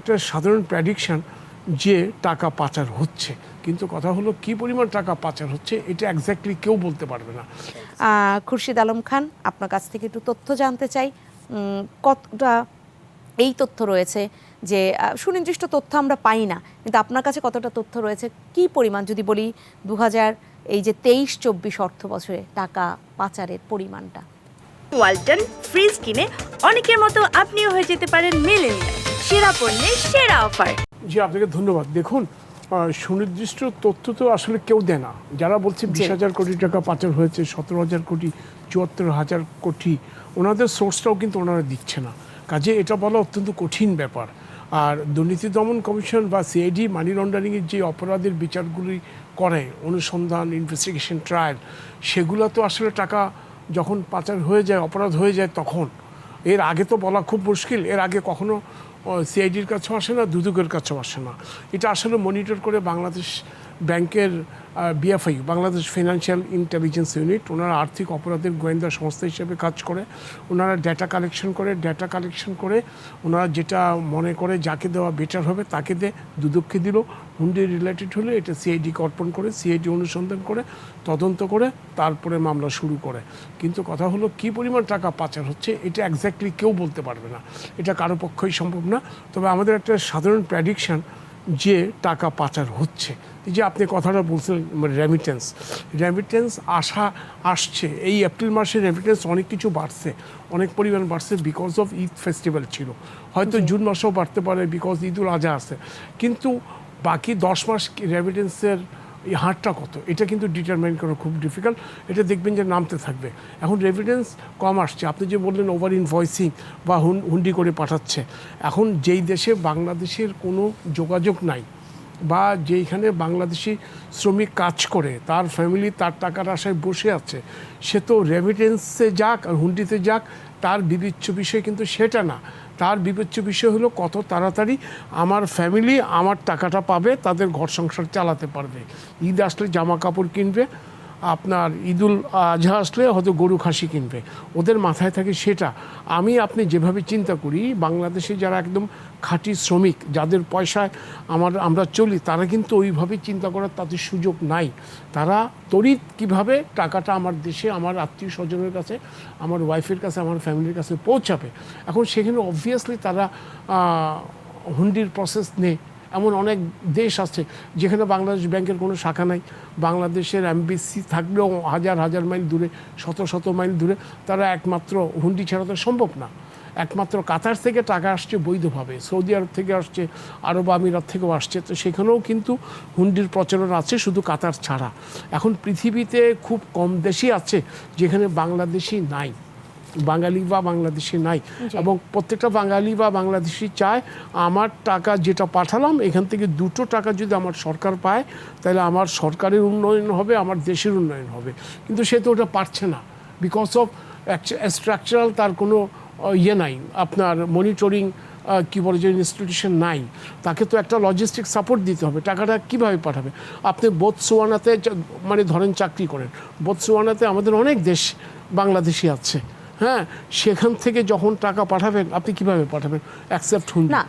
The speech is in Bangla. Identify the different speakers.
Speaker 1: একটা সাধারণ প্র্যাডিকশন যে টাকা পাচার হচ্ছে। কিন্তু কথা হলো কি পরিমাণ টাকা পাচার হচ্ছে এটা এক্স্যাক্টলি কেউ বলতে পারবে না।
Speaker 2: খুরশিদ আলম খান আপনার কাছ থেকে একটু তথ্য জানতে চাই। কতটা এই তথ্য রয়েছে যে সুনির্দিষ্ট তথ্য আমরা পাই না কিন্তু আপনার কাছে কতটা তথ্য রয়েছে? কি পরিমাণ? যদি বলি দু হাজার এই যে তেইশ চব্বিশ অর্থ বছরে টাকা পাচারের পরিমাণটা।
Speaker 3: ওয়ালটন ফ্রিজ কিনে অনেকের মতো আপনিও হয়ে যেতে পারেন মিলেনিয়ার সেরা পণ্যের সেরা অফার।
Speaker 1: জি আপনাকে ধন্যবাদ। দেখুন সুনির্দিষ্ট তথ্য তো আসলে কেউ দেয় না। যারা বলছে বিশ হাজার কোটি টাকা পাচার হয়েছে সতেরো হাজার কোটি চুয়াত্তর হাজার কোটি ওনাদের সোর্সটাও কিন্তু ওনারা দিচ্ছে না। কাজে এটা বলা অত্যন্ত কঠিন ব্যাপার। আর দুর্নীতি দমন কমিশন বা সিআইডি মানি লন্ডারিংয়ের যে অপরাধের বিচারগুলি করে অনুসন্ধান ইনভেস্টিগেশন ট্রায়াল সেগুলো তো আসলে টাকা যখন পাচার হয়ে যায় অপরাধ হয়ে যায় তখন। এর আগে তো বলা খুব মুশকিল এর আগে কখনো সিআইডির কাছে আসে না, দুদকের কাছেও আসে না। এটা আসলে মনিটর করে বাংলাদেশ ব্যাংকের BFI Bangladesh financial intelligence unit ওনারা আর্থিক অপরাধের গোয়েন্দা সংস্থা হিসেবে কাজ করে। ওনারা ডেটা কালেকশন করে ডেটা কালেকশন করে, ওনারা যেটা মনে করে যাকে দেওয়া বেটার হবে, তাকে দে, দুদককে দিল। হুন্ডি রিলেটেড হলে এটা সিআইডিকে অর্পণ করে সিআইডি অনুসন্ধান করে তদন্ত করে তারপরে মামলা শুরু করে। কিন্তু কথা হলো কি পরিমাণ টাকা পাচার হচ্ছে এটা এক্স্যাক্টলি কেউ বলতে পারবে না। এটা কারও পক্ষই সম্ভব না। তবে আমাদের একটা সাধারণ প্র্যাডিকশন যে টাকা পাচার হচ্ছে। এই যে আপনি কথাটা বলছেন রেমিটেন্স রেমিটেন্স আসা আসছে। এই এপ্রিল মাসে রেমিটেন্স অনেক কিছু বাড়ছে। অনেক পরিমাণ বাড়ছে বিকজ অফ ঈদ ফেস্টিভ্যাল ছিল। হয়তো জুন মাসেও বাড়তে পারে বিকজ ঈদুল আজহা আছে। কিন্তু বাকি দশ মাস রেমিটেন্সের এই হারটা কত? এটা কিন্তু ডিটারমাইন করা খুব ডিফিকাল্ট এটা দেখবেন যে নামতে থাকবে। এখন রেভিডেন্স কম আসছে। আপনি যে বললেন ওভার ইনভয়েসিং বা হুন, হুন্ডি করে পাঠাচ্ছে। এখন যেই দেশে বাংলাদেশের কোনো যোগাযোগ নাই বা যেইখানে বাংলাদেশি শ্রমিক কাজ করে, তার ফ্যামিলি তার টাকার আশায় বসে আছে, সে তো রেমিটেন্সে যাক আর হুন্ডিতে যাক, তার বিবেচ্য বিষয় কিন্তু সেটা না। তার বিবেচ্য বিষয় হলো কত তাড়াতাড়ি আমার ফ্যামিলি আমার টাকাটা পাবে, তাদের ঘর সংসার চালাতে পারবে। ঈদ আসলে জামা কাপড় কিনবে আপনার ঈদুল আজহা আসলে হয়তো গরু, খাসি কিনবে। ওদের মাথায় থাকে সেটা। আমি, আপনি যেভাবে চিন্তা করি, বাংলাদেশে যারা একদম খাঁটি শ্রমিক, যাদের পয়সায় আমার, আমরা চলি, তারা কিন্তু ওইভাবে চিন্তা করার তাদের সুযোগ নাই। তারা তড়িৎ কীভাবে টাকাটা আমার দেশে, আমার আত্মীয় স্বজনের কাছে, আমার ওয়াইফের কাছে, আমার ফ্যামিলির কাছে পৌঁছাবে? এখন সেখানে অবভিয়াসলি তারা হুন্ডির প্রসেস নেই। এমন অনেক দেশ আছে যেখানে বাংলাদেশ ব্যাংকের কোনো শাখা নাই। বাংলাদেশের এমবিসি থাকলেও হাজার হাজার মাইল দূরে, শত শত মাইল দূরে তারা একমাত্র হুন্ডি ছাড়া তো সম্ভব না। একমাত্র কাতার থেকে টাকা আসছে বৈধভাবে, সৌদি আরব থেকে আসছে, আরব আমিরাত থেকেও আসছে। তো সেখানেও কিন্তু হুন্ডির প্রচলন আছে শুধু কাতার ছাড়া। এখন পৃথিবীতে খুব কম দেশই আছে যেখানে বাংলাদেশি নাই। বাঙালি বা বাংলাদেশি নাই। এবং প্রত্যেকটা বাঙালি বা বাংলাদেশি চায় আমার টাকা যেটা পাঠালাম এখান থেকে দুটো টাকা যদি আমার সরকার পায় তাহলে আমার সরকারের উন্নয়ন হবে আমার দেশের উন্নয়ন হবে। কিন্তু সে তো ওটা পারছে না। বিকজ অফ স্ট্রাকচারাল তার কোনো ইয়ে নাই। আপনার মনিটরিং কী বলে যে ইনস্টিটিউশন নাই। তাকে তো একটা লজিস্টিক সাপোর্ট দিতে হবে। টাকাটা কীভাবে পাঠাবে? আপনি বোতসোয়ানাতে মানে ধরেন চাকরি করেন। বোতসোয়ানাতে আমাদের অনেক দেশ বাংলাদেশি আছে। হ্যাঁ সেখান থেকে যখন টাকা পাঠাবেন আপনি কীভাবে পাঠাবেন? অ্যাকসেপ্ট হন।
Speaker 2: না